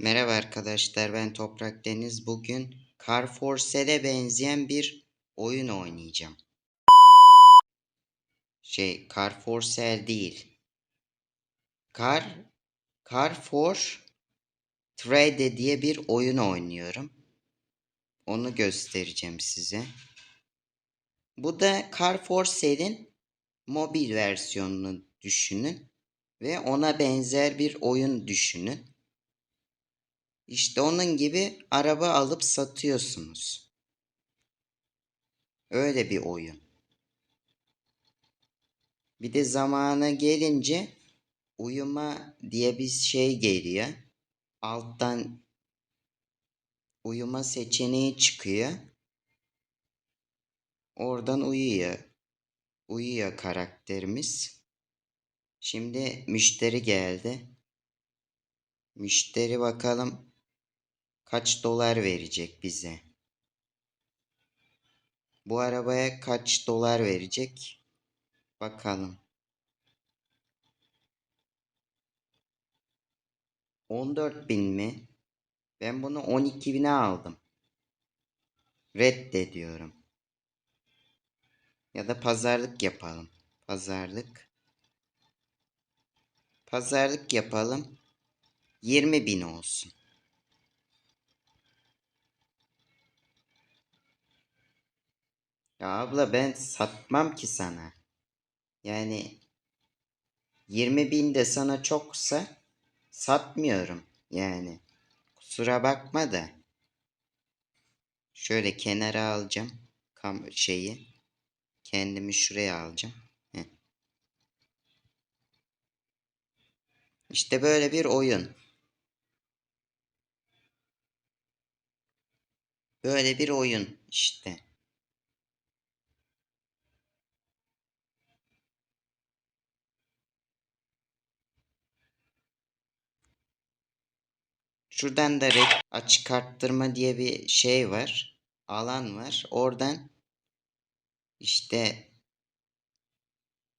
Merhaba arkadaşlar ben Toprak Deniz. Bugün Carforcel'e benzeyen bir oyun oynayacağım. Şey Carforcel değil. Car Carfor Trade diye bir oyun oynuyorum. Onu göstereceğim size. Bu da Carforcel'in mobil versiyonunu düşünün ve ona benzer bir oyun düşünün. İşte onun gibi araba alıp satıyorsunuz. Öyle bir oyun. Bir de zamana gelince uyuma diye bir şey geliyor. Alttan uyuma seçeneği çıkıyor. Oradan uyuyor. Uyuyor karakterimiz. Şimdi müşteri geldi. Müşteri bakalım kaç dolar verecek bize. Bu arabaya kaç dolar verecek? Bakalım. 14 bin mi? Ben bunu 12 bine aldım. Reddediyorum. Ya da pazarlık yapalım. Pazarlık. Pazarlık yapalım. 20 bin olsun. Ya abla ben satmam ki sana. Yani 20 bin de sana çoksa satmıyorum yani. Kusura bakma da. Şöyle kenara alacağım kam şeyi. Kendimi şuraya alacağım. Heh. İşte böyle bir oyun. Böyle bir oyun işte. Şuradan da açık arttırma diye bir şey var. Alan var. Oradan işte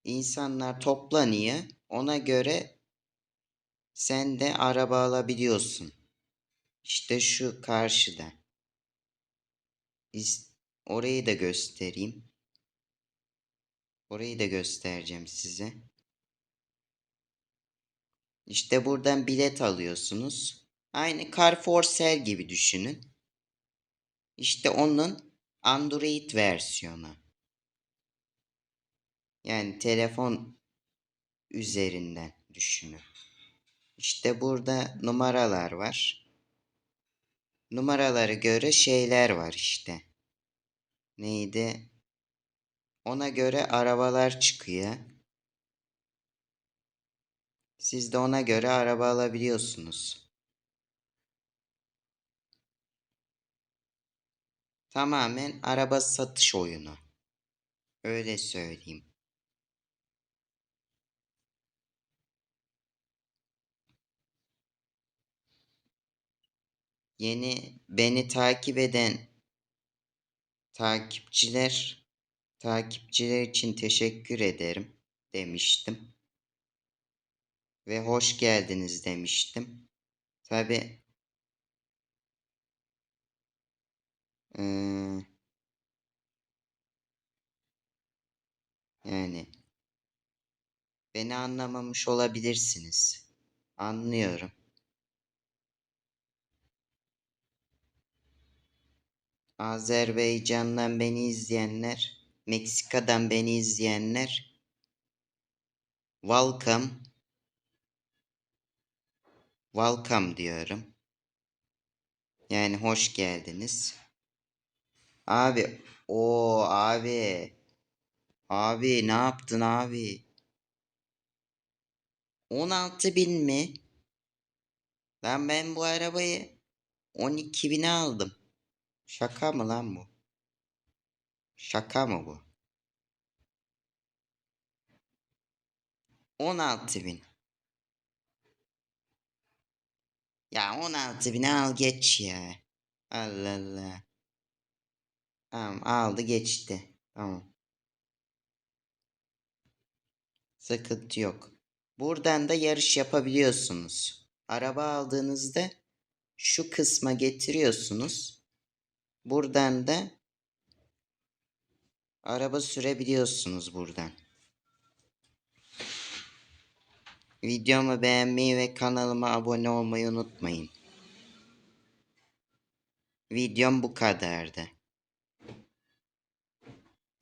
insanlar toplanıyor. Ona göre sen de araba alabiliyorsun. İşte şu karşıda. Orayı da göstereyim. Orayı da göstereceğim size. İşte buradan bilet alıyorsunuz. Aynı Carrefour gibi düşünün. İşte onun Android versiyonu. Yani telefon üzerinden düşünün. İşte burada numaralar var. Numaraları göre şeyler var işte. Neydi? Ona göre arabalar çıkıyor. Siz de ona göre araba alabiliyorsunuz. Tamamen araba satış oyunu. Öyle söyleyeyim. Yeni beni takip eden takipçiler takipçiler için teşekkür ederim demiştim. Ve hoş geldiniz demiştim. Tabi ee, yani beni anlamamış olabilirsiniz. Anlıyorum. Azerbaycan'dan beni izleyenler, Meksika'dan beni izleyenler, welcome, welcome diyorum. Yani hoş geldiniz. Abi, o abi, abi ne yaptın abi? 16 bin mi? Lan ben bu arabayı 12 bine aldım. Şaka mı lan bu? Şaka mı bu? 16 bin. Ya 16 bin al geç ya. Allah Allah. Tamam aldı geçti. Tamam. Sıkıntı yok. Buradan da yarış yapabiliyorsunuz. Araba aldığınızda şu kısma getiriyorsunuz. Buradan da araba sürebiliyorsunuz buradan. Videomu beğenmeyi ve kanalıma abone olmayı unutmayın. Videom bu kadardı.